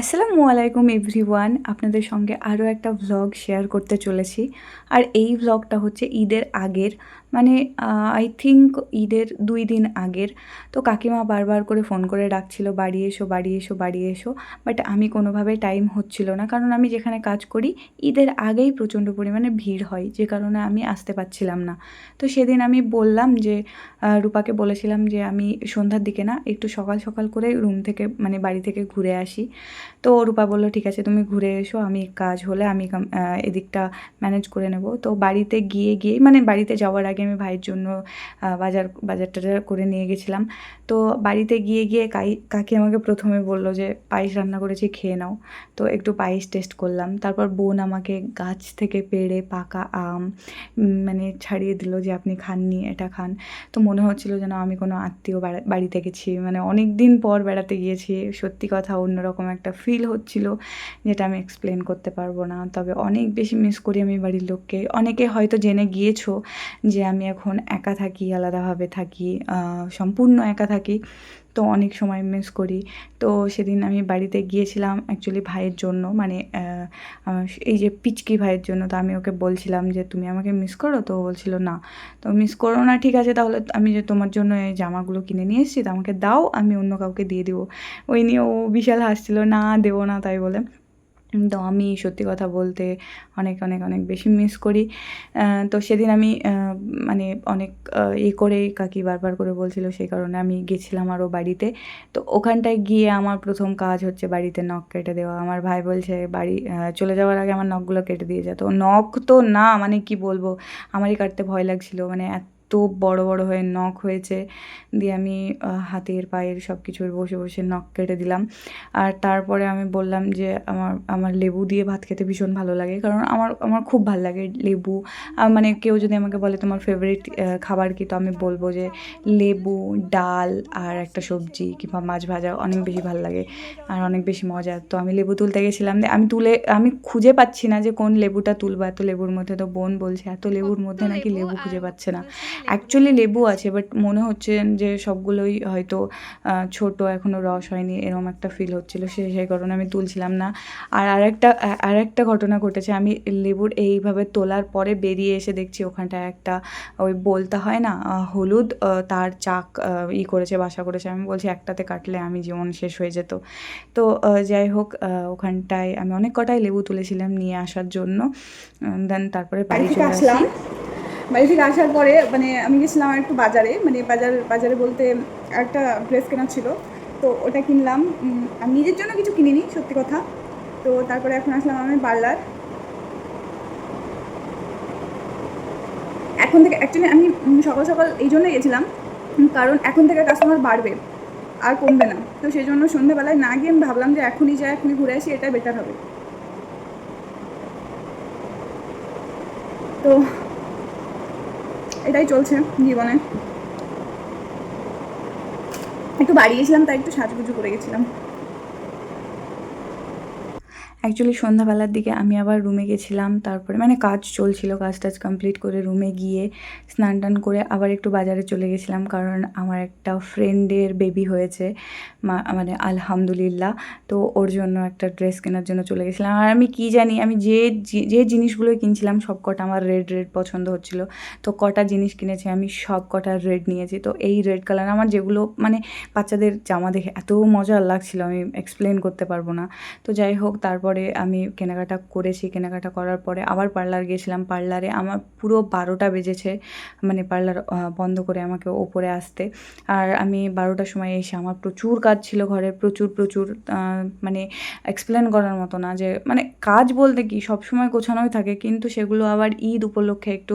আসসালামু আলাইকুম এভরিওয়ান, আপনাদের সঙ্গে আরও একটা ভ্লগ শেয়ার করতে চলেছি। আর এই ভ্লগটা হচ্ছে ঈদের আগের মানে আই থিঙ্ক ঈদের দুই দিন আগের। তো কাকিমা বারবার করে ফোন করে ডাকছিল, বাড়ি এসো বাড়ি এসো বাড়ি এসো। বাট আমি কোনোভাবে টাইম হচ্ছিল না, কারণ আমি যেখানে কাজ করি, ঈদের আগেই প্রচণ্ড পরিমাণে ভিড় হয়, যে কারণে আমি আসতে পারছিলাম না। তো সেদিন আমি বললাম যে রূপাকে বলেছিলাম যে, আমি সন্ধ্যার দিকে না, একটু সকাল সকাল করে রুম থেকে মানে বাড়ি থেকে ঘুরে আসি। তো রূপা বলল, ঠিক আছে, তুমি ঘুরে এসো, আমি কাজ হলে আমি এদিকটা ম্যানেজ করে নেব। তো বাড়িতে গিয়ে গিয়ে মানে বাড়িতে যাওয়ার আগে আমি ভাইয়ের জন্য বাজার বাজার টাজার করে নিয়ে গেছিলাম। তো বাড়িতে গিয়ে গিয়ে কাই, কাকি আমাকে প্রথমে বলল যে, পায়েস রান্না করেছি, খেয়ে নাও। তো একটু পায়েস টেস্ট করলাম। তারপর বোন আমাকে গাছ থেকে পেড়ে পাকা আম মানে ছাড়িয়ে দিল যে, আপনি খাননি, এটা খান। তো মনে হচ্ছিল যেন আমি কোনো আত্মীয় বাড়া- বাড়িতে গেছি মানে অনেক দিন পর বেড়াতে গিয়েছি। সত্যি কথা, অন্যরকম একটা ফিল হচ্ছিল যেটা আমি এক্সপ্লেন করতে পারব না। তবে অনেক বেশি মিস করি আমি বাড়ির লোককে। অনেকে হয়তো জেনে গিয়েছো যে আমি এখন একা থাকি, আলাদাভাবে থাকি সম্পূর্ণ একা থাকি। তো অনেক সময় মিস করি। তো সেদিন আমি বাড়িতে গিয়েছিলাম অ্যাকচুয়ালি ভাইয়ের জন্য মানে এই যে পিচকি ভাইয়ের জন্য। তো আমি ওকে বলছিলাম যে, তুমি আমাকে মিস করো? তো বলছিল, না। তো মিস করো না, ঠিক আছে, তাহলে আমি যে তোমার জন্য এই জামাগুলো কিনে নিয়ে এসেছি, তো আমাকে দাও, আমি অন্য কাউকে দিয়ে দিব। ওই নিয়ে ও বিশাল হাসছিল, না, দেবো না, তাই বলে। তো আমি সত্যি কথা বলতে অনেক অনেক অনেক বেশি মিস করি। তো সেদিন আমি মানে অনেক এ করে কাকি বারবার করে বলছিল সেই কারণে আমি গেছিলাম আরও বাড়িতে। তো ওখানটায় গিয়ে আমার প্রথম কাজ হচ্ছে বাড়িতে নখ কেটে দেওয়া। আমার ভাই বলছে, বাড়ি চলে যাওয়ার আগে আমার নখগুলো কেটে দিয়ে যেত নখ তো না মানে কি বলব? আমারই কাটতে ভয় লাগছিল। মানে এত বড় বড় হয়ে নখ হয়েছে, দিয়ে আমি হাতের পায়ের সব কিছুর বসে বসে নখ কেটে দিলাম। আর তারপরে আমি বললাম যে, আমার আমার লেবু দিয়ে ভাত খেতে ভীষণ ভালো লাগে। কারণ আমার আমার খুব ভালো লাগে লেবু। মানে কেউ যদি আমাকে বলে তোমার ফেভারিট খাবার কি, তো আমি বলব যে, লেবু, ডাল আর একটা সবজি কিংবা মাছ ভাজা অনেক বেশি ভালো লাগে আর অনেক বেশি মজা। তো আমি লেবু তুলতে গেছিলাম আমি তুলে, আমি খুঁজে পাচ্ছি না যে কোন লেবুটা তুলবো, এত লেবুর মধ্যে তো বোন বলছে, এত লেবুর মধ্যে নাকি লেবু খুঁজে পাচ্ছে না? অ্যাকচুয়ালি লেবু আছে বাট মনে হচ্ছে যে সবগুলোই হয়তো ছোট এখনও রস হয়নি এরকম একটা ফিল হচ্ছিল সে সেই কারণে আমি তুলছিলাম না। আর আরেকটা আর একটা ঘটনা ঘটেছে আমি লেবুর এইভাবে তোলার পরে বেরিয়ে এসে দেখছি ওখানটায় একটা ওই বলতে হয় না হলুদ তার চাক ই করেছে বাসা করেছে আমি বলছি একটাতে কাটলে আমি জীবন শেষ হয়ে যেত। তো যাই হোক ওখানটায় আমি অনেক কটাই লেবু তুলেছিলাম নিয়ে আসার জন্য দেন তারপরে বাড়ি চলে আসলাম? বাড়ি থেকে আসার পরে মানে আমি গেছিলাম একটু বাজারে মানে বাজার, বাজারে বলতে একটা ড্রেস কেনা ছিল। তো ওটা কিনলাম। আমি নিজের জন্য কিছু কিনিনি, সত্যি কথা। তো তারপরে এখন আসলাম আমি পার্লার। এখন থেকে অ্যাকচুয়ালি আমি সকাল সকাল এই জন্য গেছিলাম, কারণ এখন থেকে কাস্টমার বাড়বে, আর কমবে না। তো সেই জন্য সন্ধ্যেবেলায় না গিয়ে আমি ভাবলাম যে এখনই যাই, এখনই ঘুরে আসি, এটা বেটার হবে। তো এটাই চলছে জীবনে। একটু বাড়িয়েছিলাম তাই একটু সাজগুজু করে গেছিলাম। অ্যাকচুয়ালি সন্ধ্যাবেলার দিকে আমি আবার রুমে গেছিলাম। তারপরে মানে কাজ চলছিল, কাজ টাজ কমপ্লিট করে রুমে গিয়ে স্নান টান করে আবার একটু বাজারে চলে গেছিলাম কারণ আমার একটা ফ্রেন্ডের বেবি হয়েছে মানে আলহামদুলিল্লাহ। তো ওর জন্য একটা ড্রেস কেনার জন্য চলে গেছিলাম। আর আমি কি জানি, আমি যে যে জিনিসগুলো কিনছিলাম, সব কটা আমার রেড রেড পছন্দ হচ্ছিল। তো কটা জিনিস কিনেছি, আমি সব কটা রেড নিয়েছি। তো এই রেড কালার আমার যেগুলো মানে বাচ্চাদের জামা দেখে এত মজা লাগছিল, আমি এক্সপ্লেন করতে পারব না। তো যাই হোক, তারপরে আমি কেনাকাটা করেছি, কেনাকাটা করার পরে আবার পার্লার গিয়েছিলাম। পার্লারে আমার পুরো বারোটা বেজেছে মানে পার্লার বন্ধ করে আমাকে ওপরে আসতে। আর আমি বারোটার সময় এসে আমার প্রচুর কাজ ছিল ঘরে, প্রচুর প্রচুর মানে এক্সপ্লেন করার মতো না যে মানে কাজ বলতে কি সব সময় গোছানোই থাকে, কিন্তু সেগুলো আবার ঈদ উপলক্ষে একটু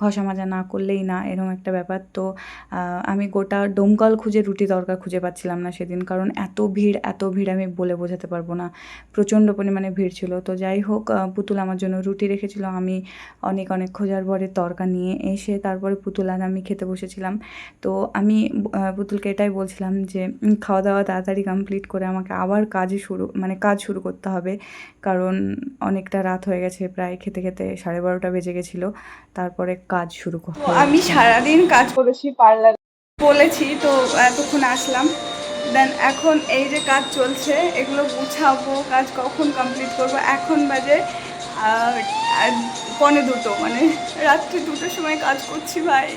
ঘষা মাজা না করলেই না এরকম একটা ব্যাপার। তো আমি গোটা ডোমকল খুঁজে রুটি তরকা খুঁজে পাচ্ছিলাম না সেদিন, কারণ এত ভিড় এত ভিড় আমি বলে বোঝাতে পারব না। প্রচণ্ড পরিমাণে ভিড় ছিল। তো যাই হোক পুতুল আমার জন্য রুটি রেখেছিল। আমি অনেক অনেক খোঁজার পরে তরকা নিয়ে এসে তারপরে পুতুল আর আমি খেতে বসেছিলাম। তো আমি পুতুলকে এটাই বলছিলাম যে খাওয়া দাওয়া তাড়াতাড়ি কমপ্লিট করে আমাকে আবার কাজে শুরু মানে কাজ শুরু করতে হবে। কারণ অনেকটা রাত হয়ে গেছে, প্রায় খেতে খেতে সাড়ে বারোটা বেজে গেছিল। তারপরে কাজ শুরু করতে আমি সারাদিন কাজ করেছি, পার্লার বলেছি, তো এতক্ষণ আসলাম। দেন এখন এই যে কাজ চলছে, এগুলো গুছাবো, কাজ কখন কমপ্লিট করব? এখন বাজে পনেরো দুটো মানে রাত্রি দুটোর সময় কাজ করছি ভাই।